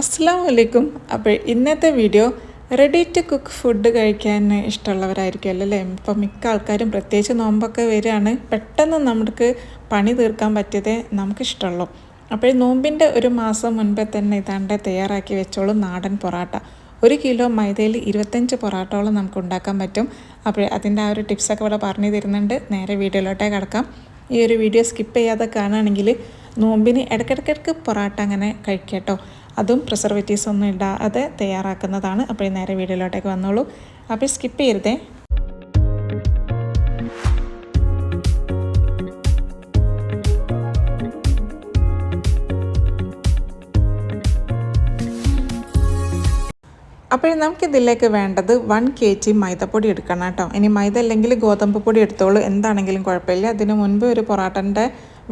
അസ്സാം വലൈക്കും അപ്പോൾ ഇന്നത്തെ video ready to cook food കഴിക്കാൻ ഇഷ്ടമുള്ളവരായിരിക്കുമല്ലോ അല്ലേ? ഇപ്പം മിക്ക ആൾക്കാരും പ്രത്യേകിച്ച് നോമ്പൊക്കെ വരികയാണ്. പെട്ടെന്ന് നമുക്ക് പണി തീർക്കാൻ പറ്റിയതേ നമുക്കിഷ്ടമുള്ളൂ അപ്പോൾ നോമ്പിന്റെ ഒരു മാസം മുൻപേ തന്നെ ഇതാണ്ട് തയ്യാറാക്കി വെച്ചോളും നാടൻ പൊറാട്ട. ഒരു കിലോ മൈദയിൽ ഇരുപത്തഞ്ച് പൊറാട്ടോളം നമുക്ക് ഉണ്ടാക്കാൻ പറ്റും. അപ്പോൾ അതിന്റെ ആ ഒരു ടിപ്സൊക്കെ ഇവിടെ പറഞ്ഞു തരുന്നുണ്ട്. നേരെ വീഡിയോയിലോട്ടേ കിടക്കാം. ഈ ഒരു വീഡിയോ സ്കിപ്പ് ചെയ്യാതെ കാണുകയാണെങ്കിൽ നോമ്പിന് ഇടയ്ക്കിടയ്ക്കിടയ്ക്ക് പൊറാട്ട അങ്ങനെ കഴിക്കട്ടോ അതും പ്രിസർവേറ്റീവ്സ് ഒന്നും ഇടാതെ തയ്യാറാക്കുന്നതാണ്. അപ്പോൾ നേരെ വീഡിയോയിലോട്ടേക്ക് വന്നോളൂ. അപ്പോൾ സ്കിപ്പ് ചെയ്യരുതേ. അപ്പോൾ നമുക്കിതിലേക്ക് വേണ്ടത് വൺ കെ ജി മൈദപ്പൊടി എടുക്കണം കേട്ടോ. ഇനി മൈദ അല്ലെങ്കിൽ ഗോതമ്പ് പൊടി എടുത്തോളൂ. എന്താണെങ്കിലും കുഴപ്പമില്ല. അതിന് മുൻപ് ഒരു പൊറാട്ടന്റെ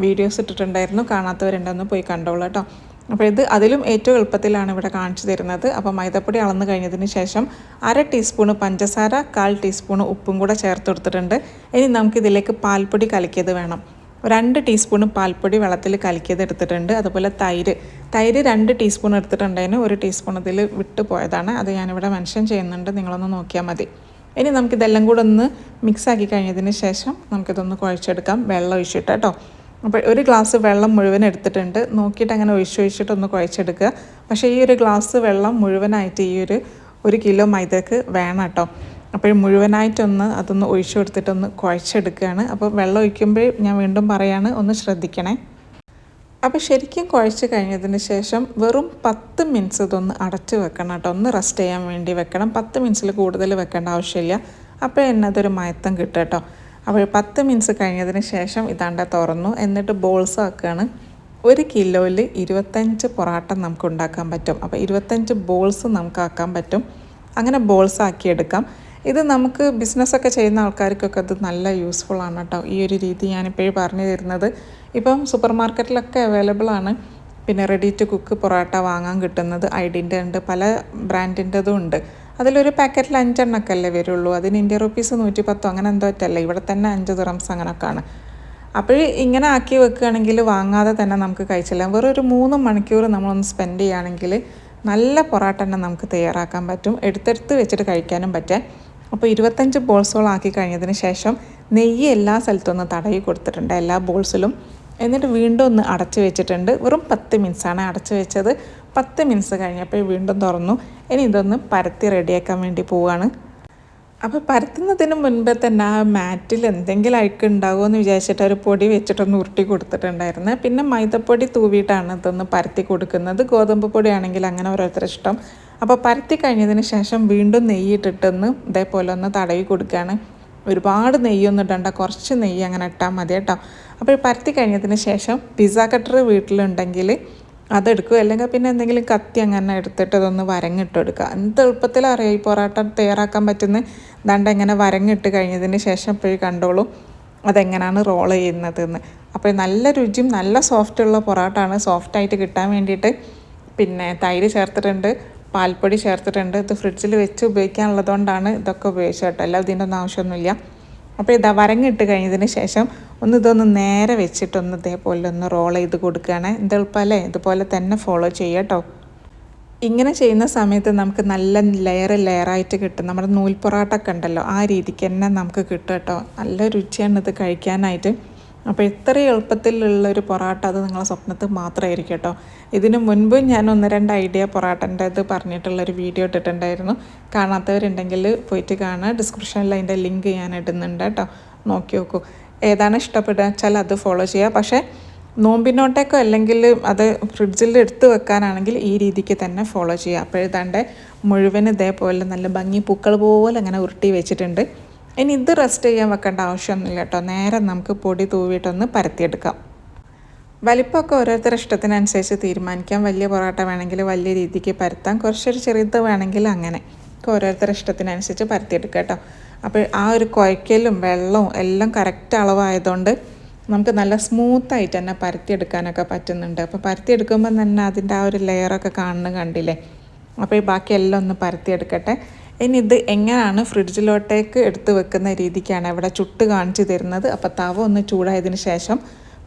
വീഡിയോസ് ഇട്ടിട്ടുണ്ടായിരുന്നു. കാണാത്തവരുണ്ടെന്ന് പോയി കണ്ടോളൂ കേട്ടോ. അപ്പോൾ ഇത് അതിലും ഏറ്റവും എളുപ്പത്തിലാണ് ഇവിടെ കാണിച്ചു തരുന്നത്. അപ്പോൾ മൈദപ്പൊടി അളന്നു കഴിഞ്ഞതിന് ശേഷം അര ടീസ്പൂണ് പഞ്ചസാര കാൽ ടീസ്പൂണ് ഉപ്പും കൂടെ ചേർത്ത് കൊടുത്തിട്ടുണ്ട്. ഇനി നമുക്കിതിലേക്ക് പാൽപ്പൊടി കലക്കിയത് വേണം. രണ്ട് ടീസ്പൂണ് പാൽപ്പൊടി വെള്ളത്തിൽ കലക്കിയത് എടുത്തിട്ടുണ്ട്. അതുപോലെ തൈര്. തൈര് രണ്ട് ടീസ്പൂൺ എടുത്തിട്ടുണ്ടായിരുന്നു ഒരു ടീസ്പൂൺ ഇതിൽ വിട്ടു പോയതാണ്. അത് ഞാനിവിടെ മെൻഷൻ ചെയ്യുന്നുണ്ട്. നിങ്ങളൊന്ന് നോക്കിയാൽ മതി. ഇനി നമുക്കിതെല്ലാം കൂടെ ഒന്ന് മിക്സ് ആക്കി കഴിഞ്ഞതിന് ശേഷം നമുക്കിതൊന്ന് കുഴച്ചെടുക്കാം. വെള്ളം ഒഴിച്ചിട്ട് കേട്ടോ. അപ്പോൾ ഒരു ഗ്ലാസ് വെള്ളം മുഴുവൻ എടുത്തിട്ടുണ്ട്. നോക്കിയിട്ട് അങ്ങനെ ഒഴിച്ച് ഒഴിച്ചിട്ട് ഒന്ന് കുഴച്ചെടുക്കുക. പക്ഷേ ഈ ഒരു ഗ്ലാസ് വെള്ളം മുഴുവനായിട്ട് ഈ ഒരു ഒരു കിലോ മൈദക്ക് വേണം കേട്ടോ. അപ്പോൾ മുഴുവനായിട്ടൊന്ന് അതൊന്ന് ഒഴിച്ചു കൊടുത്തിട്ടൊന്ന് കുഴച്ചെടുക്കുകയാണ്. അപ്പോൾ വെള്ളം ഒഴിക്കുമ്പോൾ ഞാൻ വീണ്ടും പറയാണ് ഒന്ന് ശ്രദ്ധിക്കണേ. അപ്പോൾ ശരിക്കും കുഴച്ച് കഴിഞ്ഞതിന് ശേഷം വെറും പത്ത് മിനിറ്റ്സ് ഇതൊന്ന് അടച്ച് വെക്കണം കേട്ടോ. ഒന്ന് റെസ്റ്റ് ചെയ്യാൻ വേണ്ടി വെക്കണം. പത്ത് മിനിറ്റ്സിൽ കൂടുതൽ വെക്കേണ്ട ആവശ്യമില്ല. അപ്പോൾ എന്നതൊരു മയത്തം കിട്ടും കേട്ടോ. അപ്പോൾ പത്ത് മിനിറ്റ്സ് കഴിഞ്ഞതിന് ശേഷം ഇതാണ്ട തുറന്നു. എന്നിട്ട് ബോൾസ് ആക്കുകയാണ്. ഒരു കിലോയിൽ ഇരുപത്തഞ്ച് പൊറാട്ട നമുക്ക് ഉണ്ടാക്കാൻ പറ്റും. അപ്പോൾ ഇരുപത്തഞ്ച് ബോൾസ് നമുക്ക് ആക്കാൻ പറ്റും. അങ്ങനെ ബോൾസ് ആക്കിയെടുക്കാം ഇത് നമുക്ക് ബിസിനസ്സൊക്കെ ചെയ്യുന്ന ആൾക്കാർക്കൊക്കെ അത് നല്ല യൂസ്ഫുൾ ആണ് കേട്ടോ. ഈ ഒരു രീതി ഞാനിപ്പോഴും പറഞ്ഞു തരുന്നത്. ഇപ്പം സൂപ്പർ മാർക്കറ്റിലൊക്കെ അവൈലബിൾ ആണ്. പിന്നെ റെഡി ടു കുക്ക് പൊറോട്ട വാങ്ങാൻ കിട്ടുന്നത് ഐഡിന്റെ ഉണ്ട്. പല ബ്രാൻഡിന്റെതും ഉണ്ട്. അതിലൊരു പാക്കറ്റിൽ അഞ്ചെണ്ണൊക്കെ അല്ലേ വരുള്ളൂ. അതിന് ഇന്ത്യ റുപ്പീസ് നൂറ്റി പത്തോ അങ്ങനെ എന്തോ ഒറ്റല്ല ഇവിടെ തന്നെ അഞ്ച് ദിറംസ് അങ്ങനെയൊക്കെയാണ് അപ്പോൾ ഇങ്ങനെ ആക്കി വെക്കുകയാണെങ്കിൽ വാങ്ങാതെ തന്നെ നമുക്ക് കഴിച്ചില്ല. വെറും ഒരു മൂന്ന് മണിക്കൂർ നമ്മളൊന്ന് സ്പെൻഡ് ചെയ്യുകയാണെങ്കിൽ നല്ല പൊറോട്ട തന്നെ നമുക്ക് തയ്യാറാക്കാൻ പറ്റും. എടുത്തെടുത്ത് വെച്ചിട്ട് കഴിക്കാനും പറ്റേ അപ്പോൾ ഇരുപത്തഞ്ച് ബോൾസുകളാക്കി കഴിഞ്ഞതിന് ശേഷം നെയ്യ് എല്ലാ സ്ഥലത്തും ഒന്ന് തടവി കൊടുത്തിട്ടുണ്ട് എല്ലാ ബോൾസിലും എന്നിട്ട് വീണ്ടും ഒന്ന് അടച്ചു വെച്ചിട്ടുണ്ട്. വെറും പത്ത് മിനിറ്റ്സാണ് അടച്ചു വെച്ചത്. പത്ത് മിനിറ്റ്സ് കഴിഞ്ഞപ്പോൾ വീണ്ടും തുറന്നു. ഇനി ഇതൊന്ന് പരത്തി റെഡിയാക്കാൻ വേണ്ടി പോവുകയാണ് അപ്പോൾ പരത്തുന്നതിന് മുൻപേ തന്നെ ആ മാറ്റിൽ എന്തെങ്കിലും അഴുക്ക് ഉണ്ടാകുമോ എന്ന് വിചാരിച്ചിട്ട് ഒരു പൊടി വെച്ചിട്ടൊന്ന് ഉരുട്ടി കൊടുത്തിട്ടുണ്ടായിരുന്നു. പിന്നെ മൈദപ്പൊടി തൂവിയിട്ടാണ് ഇതൊന്ന് പരത്തി കൊടുക്കുന്നത്. ഗോതമ്പ് പൊടി ആണെങ്കിൽ അങ്ങനെ ഓരോരുത്തർ ഇഷ്ടം. അപ്പോൾ പരത്തി കഴിഞ്ഞതിന് ശേഷം വീണ്ടും നെയ്യിട്ടിട്ടൊന്ന് ഇതേപോലെ ഒന്ന് തടവി കൊടുക്കുകയാണ്. ഒരുപാട് നെയ്യൊന്നും ഇടണ്ട കുറച്ച് നെയ്യ് അങ്ങനെ ഇട്ടാൽ മതി കേട്ടോ. അപ്പോൾ പരത്തി കഴിഞ്ഞതിന് ശേഷം പിസ്സ കട്ടർ വീട്ടിലുണ്ടെങ്കിൽ അതെടുക്കുക. അല്ലെങ്കിൽ പിന്നെ എന്തെങ്കിലും കത്തി അങ്ങനെ എടുത്തിട്ട് അതൊന്ന് വരങ്ങിട്ട് എടുക്കുക എന്ത് എളുപ്പത്തിൽ അറിയാം. ഈ പൊറോട്ട തയ്യാറാക്കാൻ പറ്റുന്ന ദണ്ട ഇങ്ങനെ വരങ്ങിട്ട് കഴിഞ്ഞതിന് ശേഷം ഇപ്പോഴും കണ്ടോളൂ അതെങ്ങനെയാണ് റോൾ ചെയ്യുന്നത് എന്ന് അപ്പോൾ നല്ല രുചിയും നല്ല സോഫ്റ്റ് സോഫ്റ്റുള്ള സോഫ്റ്റ് സോഫ്റ്റായിട്ട് കിട്ടാൻ വേണ്ടിയിട്ട്. പിന്നെ തൈര് ചേർത്തിട്ടുണ്ട് പാൽപ്പൊടി ചേർത്തിട്ടുണ്ട്. ഇത് ഫ്രിഡ്ജിൽ വെച്ച് ഉപയോഗിക്കാനുള്ളതുകൊണ്ടാണ് ഇതൊക്കെ ഉപയോഗിച്ചത് കേട്ടോ. അല്ല ഇതിന്റെ ഒന്നും ആവശ്യമൊന്നുമില്ല. അപ്പോൾ ഇതാ വരങ്ങിട്ട് കഴിഞ്ഞതിന് ശേഷം ഒന്ന് ഇതൊന്ന് നേരെ വെച്ചിട്ടൊന്ന് ഇതേപോലെ ഒന്ന് റോൾ ചെയ്ത് കൊടുക്കുകയാണ്. എന്ത് എളുപ്പമല്ലേ ഇതുപോലെ തന്നെ ഫോളോ ചെയ്യുക കേട്ടോ ഇങ്ങനെ ചെയ്യുന്ന സമയത്ത് നമുക്ക് നല്ല ലെയർ ലെയറായിട്ട് കിട്ടും. നമ്മുടെ നൂൽ പൊറാട്ടൊക്കെ ഉണ്ടല്ലോ ആ രീതിക്ക് തന്നെ നമുക്ക് കിട്ടും കേട്ടോ നല്ല രുചിയാണ് ഇത് കഴിക്കാനായിട്ട്. അപ്പോൾ ഇത്രയും എളുപ്പത്തിലുള്ള ഒരു പൊറാട്ട അത് നിങ്ങളെ സ്വപ്നത്തിൽ മാത്രമായിരിക്കും കേട്ടോ ഇതിന് മുൻപ് ഞാൻ ഒന്ന് രണ്ട് ഐഡിയ പൊറാട്ടന്റെ ഇത് പറഞ്ഞിട്ടുള്ളൊരു വീഡിയോ ഇട്ടിട്ടുണ്ടായിരുന്നു. കാണാത്തവരുണ്ടെങ്കിൽ പോയിട്ട് കാണുക. ഡിസ്ക്രിപ്ഷനിൽ അതിന്റെ ലിങ്ക് ഞാൻ ഇടുന്നുണ്ട് കേട്ടോ നോക്കി നോക്കൂ. ഏതാണ് ഇഷ്ടപ്പെടുക വെച്ചാൽ അത് ഫോളോ ചെയ്യുക. പക്ഷേ നോമ്പിനോട്ടേക്കോ അല്ലെങ്കിൽ അത് ഫ്രിഡ്ജിൽ എടുത്ത് വെക്കാനാണെങ്കിൽ ഈ രീതിക്ക് തന്നെ ഫോളോ ചെയ്യുക. അപ്പോഴേതാണ്ട് മുഴുവൻ ഇതേപോലെ നല്ല ഭംഗി പൂക്കൾ പോലെ അങ്ങനെ ഉരുട്ടി വെച്ചിട്ടുണ്ട്. ഇനി ഇത് റെസ്റ്റ് ചെയ്യാൻ വെക്കേണ്ട ആവശ്യമൊന്നുമില്ല കേട്ടോ. നേരെ നമുക്ക് പൊടി തൂവിയിട്ടൊന്ന് പരത്തിയെടുക്കാം. വലിപ്പമൊക്കെ ഓരോരുത്തരുടെ ഇഷ്ടത്തിനനുസരിച്ച് തീരുമാനിക്കാം. വലിയ പൊറോട്ട വേണമെങ്കിൽ വലിയ രീതിക്ക് പരത്താം. കുറച്ചൊരു ചെറുത് വേണമെങ്കിൽ അങ്ങനെ. ഓരോരുത്തരുടെ ഇഷ്ടത്തിനനുസരിച്ച് പരത്തിയെടുക്കുക കേട്ടോ. അപ്പോൾ ആ ഒരു കുഴക്കലും വെള്ളവും എല്ലാം കറക്റ്റ് അളവായതുകൊണ്ട് നമുക്ക് നല്ല സ്മൂത്തായിട്ട് തന്നെ പരത്തിയെടുക്കാനൊക്കെ പറ്റുന്നുണ്ട്. അപ്പോൾ പരത്തിയെടുക്കുമ്പോൾ തന്നെ അതിന്റെ ആ ഒരു ലെയറൊക്കെ കാണുന്ന കണ്ടില്ലേ? അപ്പോൾ ഈ ബാക്കി എല്ലാം ഒന്ന് പരത്തിയെടുക്കട്ടെ. ഇനി ഇത് എങ്ങനെയാണ് ഫ്രിഡ്ജിലോട്ടേക്ക് എടുത്ത് വെക്കുന്ന രീതിക്കാണ് ഇവിടെ ചുട്ട് കാണിച്ചു തരുന്നത്. അപ്പോൾ തവ ഒന്ന് ചൂടായതിന് ശേഷം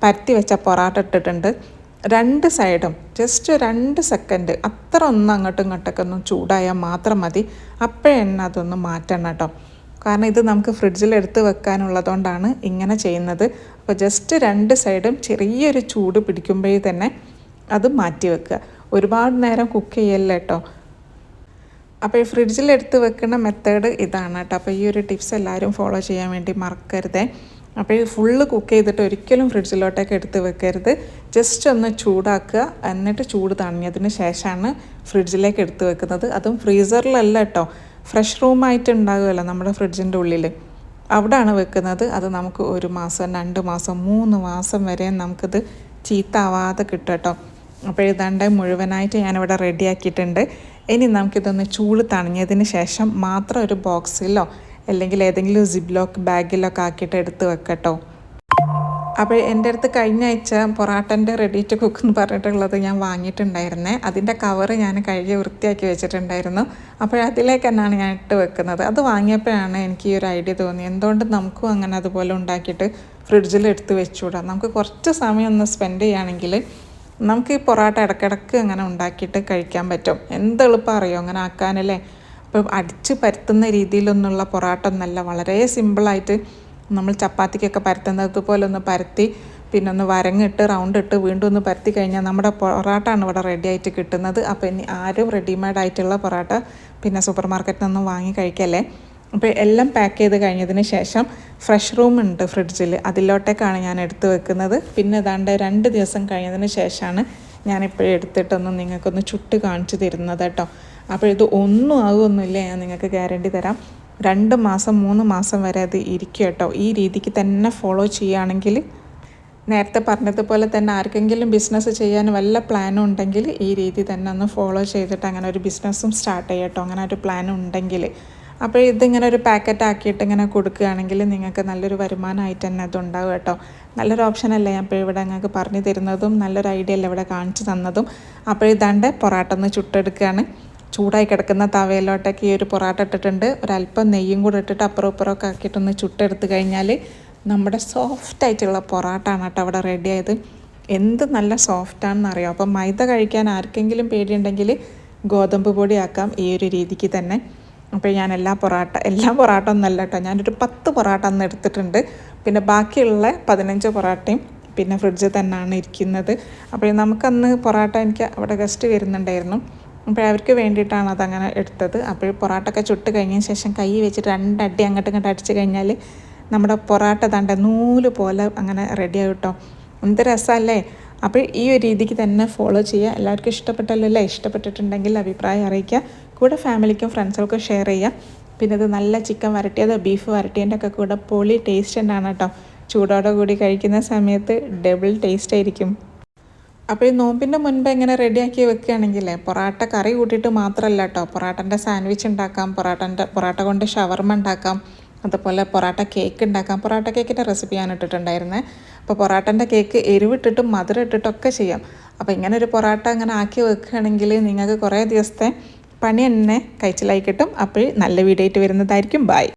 പരത്തി വെച്ച പൊറാട്ട ഇട്ടിട്ടുണ്ട്. രണ്ട് സൈഡും ജസ്റ്റ് രണ്ട് സെക്കൻഡ് അത്ര ഒന്ന് അങ്ങോട്ടും ഇങ്ങോട്ടൊക്കെ ഒന്ന് ചൂടായാൽ മാത്രം മതി. അപ്പോഴെന്നെ അതൊന്ന് മാറ്റണം കേട്ടോ. കാരണം ഇത് നമുക്ക് ഫ്രിഡ്ജിൽ എടുത്ത് വെക്കാനുള്ളതുകൊണ്ടാണ് ഇങ്ങനെ ചെയ്യുന്നത്. അപ്പോൾ ജസ്റ്റ് രണ്ട് സൈഡും ചെറിയൊരു ചൂട് പിടിക്കുമ്പോഴേ തന്നെ അത് മാറ്റി വെക്കുക. ഒരുപാട് നേരം കുക്ക് ചെയ്യല്ല കേട്ടോ. അപ്പോൾ ഈ ഫ്രിഡ്ജിൽ എടുത്ത് വെക്കുന്ന മെത്തേഡ് ഇതാണ് കേട്ടോ. അപ്പോൾ ഈ ഒരു ടിപ്സ് എല്ലാവരും ഫോളോ ചെയ്യാൻ വേണ്ടി മറക്കരുതേ. അപ്പോൾ ഈ ഫുള്ള് കുക്ക് ചെയ്തിട്ട് ഒരിക്കലും ഫ്രിഡ്ജിലോട്ടേക്ക് എടുത്ത് വെക്കരുത്. ജസ്റ്റ് ഒന്ന് ചൂടാക്കുക. എന്നിട്ട് ചൂട് തണിഞ്ഞതിന് ശേഷമാണ് ഫ്രിഡ്ജിലേക്ക് എടുത്ത് വെക്കുന്നത്. അതും ഫ്രീസറിലല്ല കേട്ടോ. ഫ്രഷ് റൂമായിട്ട് ഉണ്ടാകുമല്ലോ നമ്മുടെ ഫ്രിഡ്ജിന്റെ ഉള്ളിൽ അവിടെയാണ് വെക്കുന്നത്. അത് നമുക്ക് ഒരു മാസം രണ്ട് മാസം മൂന്ന് മാസം വരെ നമുക്കിത് ചീത്താവാതെ കിട്ടും കേട്ടോ. അപ്പോൾ ഇതാണ്ട് മുഴുവനായിട്ട് ഞാനിവിടെ റെഡിയാക്കിയിട്ടുണ്ട് ഇനി നമുക്കിതൊന്ന് ചൂട് തണിഞ്ഞതിന് ശേഷം മാത്രം ഒരു ബോക്സിലോ അല്ലെങ്കിൽ ഏതെങ്കിലും സിബ്ലോക്ക് ബാഗിലൊക്കെ ആക്കിയിട്ട് എടുത്ത് വെക്കട്ടോ. അപ്പോൾ എന്റെ അടുത്ത് കഴിഞ്ഞ ആഴ്ച പൊറാട്ടന്റെ റെഡി ടു കുക്ക് എന്ന് പറഞ്ഞിട്ടുള്ളത് ഞാൻ വാങ്ങിയിട്ടുണ്ടായിരുന്നേ. അതിന്റെ കവർ ഞാൻ കഴുകി വൃത്തിയാക്കി വെച്ചിട്ടുണ്ടായിരുന്നു. അപ്പോൾ അതിലേക്ക് തന്നെയാണ് ഞാൻ ഇട്ട് വെക്കുന്നത്. അത് വാങ്ങിയപ്പോഴാണ് എനിക്ക് ഈ ഒരു ഐഡിയ തോന്നി എന്തുകൊണ്ട് നമുക്കും അങ്ങനെ അതുപോലെ ഉണ്ടാക്കിയിട്ട് ഫ്രിഡ്ജിൽ എടുത്ത് വെച്ചുകൂടാം? നമുക്ക് കുറച്ച് സമയം ഒന്ന് സ്പെൻഡ് ചെയ്യുകയാണെങ്കിൽ നമുക്ക് ഈ പൊറോട്ട ഇടയ്ക്കിടയ്ക്ക് അങ്ങനെ ഉണ്ടാക്കിയിട്ട് കഴിക്കാൻ പറ്റും. എന്ത് എളുപ്പം അറിയോ? അങ്ങനെ ആക്കാനല്ലേ? അപ്പം അടിച്ച് പരത്തുന്ന രീതിയിലൊന്നുള്ള പൊറോട്ട ഒന്നല്ല വളരെ സിമ്പിളായിട്ട് നമ്മൾ ചപ്പാത്തിക്കൊക്കെ പരത്തുന്നത് പോലെ ഒന്ന് പരത്തി പിന്നെ ഒന്ന് വരങ്ങിട്ട് റൗണ്ട് ഇട്ട് വീണ്ടും ഒന്ന് പരത്തി കഴിഞ്ഞാൽ നമ്മുടെ പൊറോട്ടയാണ് ഇവിടെ റെഡി ആയിട്ട് കിട്ടുന്നത്. അപ്പോൾ ഇനി ആരും റെഡിമെയ്ഡ് ആയിട്ടുള്ള പൊറോട്ട പിന്നെ സൂപ്പർ മാർക്കറ്റിൽ നിന്നും വാങ്ങി കഴിക്കല്ലേ? അപ്പോൾ എല്ലാം പാക്ക് ചെയ്ത് കഴിഞ്ഞതിന് ശേഷം ഫ്രഷ് റൂം ഉണ്ട് ഫ്രിഡ്ജിൽ അതിലോട്ടേക്കാണ് ഞാൻ എടുത്ത് വെക്കുന്നത്. പിന്നെ ഏതാണ്ട് രണ്ട് ദിവസം കഴിഞ്ഞതിന് ശേഷമാണ് ഞാനിപ്പോഴും എടുത്തിട്ടൊന്ന് നിങ്ങൾക്കൊന്ന് ചുട്ട് കാണിച്ചു തരുന്നത് കേട്ടോ. അപ്പോൾ ഇത് ഒന്നും ആകുമൊന്നുമില്ല ഞാൻ നിങ്ങൾക്ക് ഗ്യാരണ്ടി തരാം. രണ്ട് മാസം മൂന്ന് മാസം വരെ അത് ഇരിക്കും കേട്ടോ. ഈ രീതിക്ക് തന്നെ ഫോളോ ചെയ്യുകയാണെങ്കിൽ നേരത്തെ പറഞ്ഞതുപോലെ തന്നെ ആർക്കെങ്കിലും ബിസിനസ് ചെയ്യാൻ വല്ല പ്ലാനും ഉണ്ടെങ്കിൽ ഈ രീതി തന്നെ ഒന്ന് ഫോളോ ചെയ്തിട്ട് അങ്ങനെ ഒരു ബിസിനസ്സും സ്റ്റാർട്ട് ചെയ്യട്ടോ അങ്ങനെ ഒരു പ്ലാൻ ഉണ്ടെങ്കിൽ. അപ്പോൾ ഇതിങ്ങനെ ഒരു പാക്കറ്റ് ആക്കിയിട്ട് ഇങ്ങനെ കൊടുക്കുകയാണെങ്കിൽ നിങ്ങൾക്ക് നല്ലൊരു വരുമാനമായിട്ട് തന്നെ അതുണ്ടാവും കേട്ടോ. നല്ലൊരു ഓപ്ഷനല്ലേ ഞാൻ ഇപ്പോൾ ഇവിടെ നിങ്ങൾക്ക് പറഞ്ഞു തരുന്നതും നല്ലൊരു ഐഡിയ അല്ലേ ഇവിടെ കാണിച്ചു തന്നതും? അപ്പോൾ ഇതാണ്ട് പൊറാട്ട ഒന്ന് ചുട്ടെടുക്കുകയാണ്. ചൂടായി കിടക്കുന്ന തവയിലോട്ടൊക്കെ ഈ ഒരു പൊറാട്ട ഇട്ടിട്ടുണ്ട്. ഒരല്പം നെയ്യും കൂടെ ഇട്ടിട്ട് അപ്പുറം ഇപ്പുറമൊക്കെ ആക്കിയിട്ടൊന്ന് ചുട്ടെടുത്ത് കഴിഞ്ഞാൽ നമ്മുടെ സോഫ്റ്റ് ആയിട്ടുള്ള പൊറാട്ടാണ് കേട്ടോ അവിടെ റെഡി ആയത്. എന്ത് നല്ല സോഫ്റ്റാണെന്ന് അറിയാം? അപ്പം മൈദ കഴിക്കാൻ ആർക്കെങ്കിലും പേടിയുണ്ടെങ്കിൽ ഗോതമ്പ് പൊടി ആക്കാം ഈ ഒരു രീതിക്ക് തന്നെ. അപ്പോൾ ഞാൻ എല്ലാ പൊറാട്ട എല്ലാ പൊറാട്ട ഒന്നല്ല കേട്ടോ ഞാനൊരു പത്ത് പൊറാട്ട അന്ന് എടുത്തിട്ടുണ്ട്. പിന്നെ ബാക്കിയുള്ള പതിനഞ്ച് പൊറാട്ടയും പിന്നെ ഫ്രിഡ്ജിൽ തന്നെയാണ് ഇരിക്കുന്നത്. അപ്പോൾ നമുക്കന്ന് പൊറാട്ട എനിക്ക് അവിടെ ഗസ്റ്റ് വരുന്നുണ്ടായിരുന്നു. അപ്പോൾ അവർക്ക് വേണ്ടിയിട്ടാണ് അതങ്ങനെ എടുത്തത്. അപ്പോൾ പൊറാട്ടൊക്കെ ചുട്ട് കഴിഞ്ഞതിന് ശേഷം കൈ വെച്ചിട്ട് രണ്ടടി അങ്ങോട്ടും ഇങ്ങോട്ട് അടിച്ച് കഴിഞ്ഞാൽ നമ്മുടെ പൊറാട്ട തണ്ട നൂൽ പോലെ അങ്ങനെ റെഡി ആവും കേട്ടോ എന്ത് രസമല്ലേ? അപ്പോൾ ഈ ഒരു രീതിക്ക് തന്നെ ഫോളോ ചെയ്യുക. എല്ലാവർക്കും ഇഷ്ടപ്പെട്ടല്ലോ അല്ലേ? ഇഷ്ടപ്പെട്ടിട്ടുണ്ടെങ്കിൽ അഭിപ്രായം അറിയിക്കുക. കൂടെ ഫാമിലിക്കും ഫ്രണ്ട്സുകൾക്കും ഷെയർ ചെയ്യാം. പിന്നെ ഇത് നല്ല ചിക്കൻ വരട്ടിയത് ബീഫ് വരട്ടിയതിന്റെ ഒക്കെ കൂടെ പൊളി ടേസ്റ്റ് തന്നെയാണ് കേട്ടോ. ചൂടോടെ കൂടി കഴിക്കുന്ന സമയത്ത് ഡബിൾ ടേസ്റ്റ് ആയിരിക്കും. അപ്പോൾ ഈ നോമ്പിന്റെ മുൻപ് എങ്ങനെ റെഡിയാക്കി വെക്കുകയാണെങ്കിൽ പൊറാട്ട കറി കൂട്ടിയിട്ട് മാത്രമല്ല കേട്ടോ. പൊറാട്ടന്റെ സാൻഡ്വിച്ച് ഉണ്ടാക്കാം പൊറാട്ടന്റെ പൊറാട്ട കൊണ്ട് ഷവർമ ഉണ്ടാക്കാം അതുപോലെ പൊറാട്ട കേക്ക് ഉണ്ടാക്കാം. പൊറാട്ട കേക്കിന്റെ റെസിപ്പി ഞാൻ ഇട്ടിട്ടുണ്ടായിരുന്നേ. അപ്പോൾ പൊറാട്ടന്റെ കേക്ക് എരിവിട്ടിട്ടും മധുരം ഇട്ടിട്ടൊക്കെ ചെയ്യാം. അപ്പോൾ ഇങ്ങനെ ഒരു പൊറാട്ട അങ്ങനെ ആക്കി വെക്കുകയാണെങ്കിൽ നിങ്ങൾക്ക് കുറേ ദിവസത്തെ പണി തന്നെ കഴിച്ചിലായി കിട്ടും. അപ്പോൾ നല്ല വീഡിയോ ആയിട്ട് വരുന്നതായിരിക്കും. ബായ്